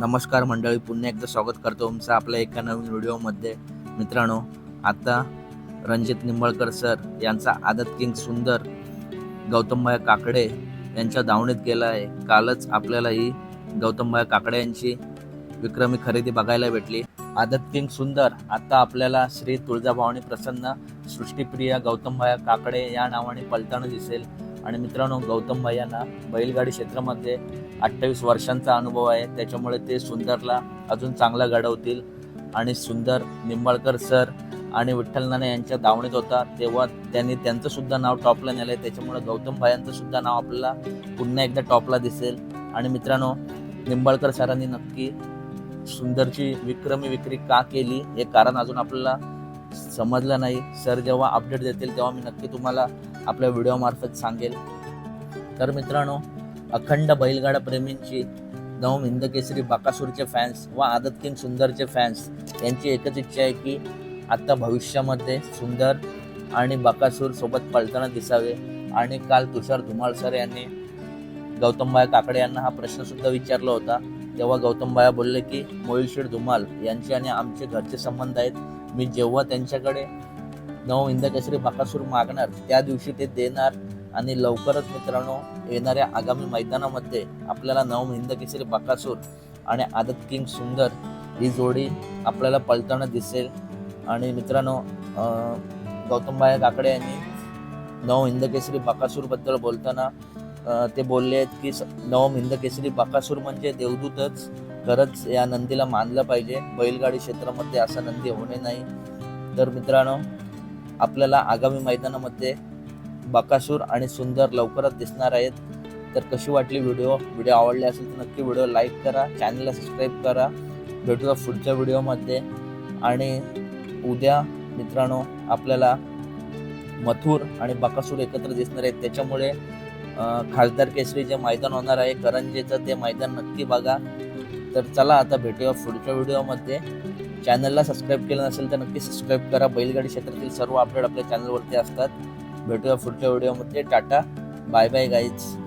नमस्कार मंडळी पुन्हा एकदा स्वागत करतो तुमचं आपल्या एका नवीन व्हिडिओमध्ये. मित्रांनो आता रणजित निंबळकर सर यांचा आदत किंग सुंदर गौतमभाई काकडे यांच्या दावणीत गेला आहे कालच आपल्याला ही गौतमभाई काकडे यांची विक्रमी खरेदी बघायला भेटली. आदत किंग सुंदर आता आपल्याला श्री तुळजाभवानी प्रसन्न सृष्टीप्रिया गौतमभाई काकडे या नावाने पलताना दिसेल. आणि मित्रांनो गौतमभाई यांना बैलगाडी क्षेत्रामध्ये अठ्ठावीस वर्षांचा अनुभव आहे. त्याच्यामुळे ते सुंदरला अजून चांगला घडवतील. आणि सुंदर निंबाळकर सर आणि विठ्ठल नाना यांच्या दावणीत होता. तेव्हा त्यांनी त्यांचं सुद्धा नाव टॉपला नेलं आहे त्याच्यामुळे गौतम भायांचं सुद्धा नाव आपल्याला पुन्हा एकदा टॉपला दिसेल. आणि मित्रांनो निंबाळकर सरांनी नक्की सुंदरची विक्रमी विक्री का केली हे कारण अजून आपल्याला समजलं नाही. सर जेव्हा अपडेट देतील तेव्हा मी नक्की तुम्हाला आपल्या व्हिडिओमार्फत सांगेल. तर मित्रांनो अखंड बैलगाडा प्रेमींची नवम हिंदकेसरी बाकासूरचे फॅन्स व आदत किंग सुंदरचे फॅन्स यांची एकच इच्छा आहे की आत्ता भविष्यामध्ये सुंदर आणि बाकासूर सोबत पळताना दिसावे. आणि काल तुषार धुमाळ सर यांनी गौतमबाया काकडे यांना हा प्रश्न सुद्धा विचारला होता. तेव्हा गौतमबाया बोलले की मोहिलशेठ धुमाल यांचे आणि आमचे घरचे संबंध आहेत. मी जेव्हा त्यांच्याकडे नव इंदकेसरी बकासूर बाकासूर मागणार त्या दिवशी ते देणार आणि लवकरच मित्रांनो येणाऱ्या आगामी मैदानामध्ये आपल्याला नव हिंद बकासूर बाकासूर आणि आदत किंग सुंदर ही जोडी आपल्याला पळताना दिसेल. आणि मित्रांनो गौतमबाया काकडे यांनी नवम हिंद बकासूरबद्दल बाकासूरबद्दल बोलताना ते बोलले आहेत की स- नवम हिंद बकासूर बाकासूर म्हणजे देवदूतच. खरंच या नंदीला मानलं पाहिजे. बैलगाडी क्षेत्रामध्ये असा नंदी होणे नाही. तर मित्रांनो आपल्याला आगामी मैदानामध्ये बकासूर आणि सुंदर लवकरच दिसणार आहेत. तर कशी वाटली व्हिडिओ? व्हिडिओ आवडले असेल तर नक्की व्हिडिओ लाईक करा चॅनलला सबस्क्राईब करा. भेटूया पुढच्या व्हिडिओमध्ये. आणि उद्या मित्रांनो आपल्याला मथुर आणि बकासूर एकत्र दिसणार आहेत. त्याच्यामुळे खासदार केसरी जे मैदान होणार आहे करंजेचं ते मैदान नक्की बघा. तर चला आता भेटूया पुढच्या व्हिडिओमध्ये. चॅनलला सबस्क्राईब केलं नसेल तर नक्की सबस्क्राईब करा. बैलगाडी क्षेत्रातील सर्व अपडेट आपल्या चॅनलवरती असतात. भेटूया पुढच्या व्हिडिओमध्ये टाटा. Bye bye guys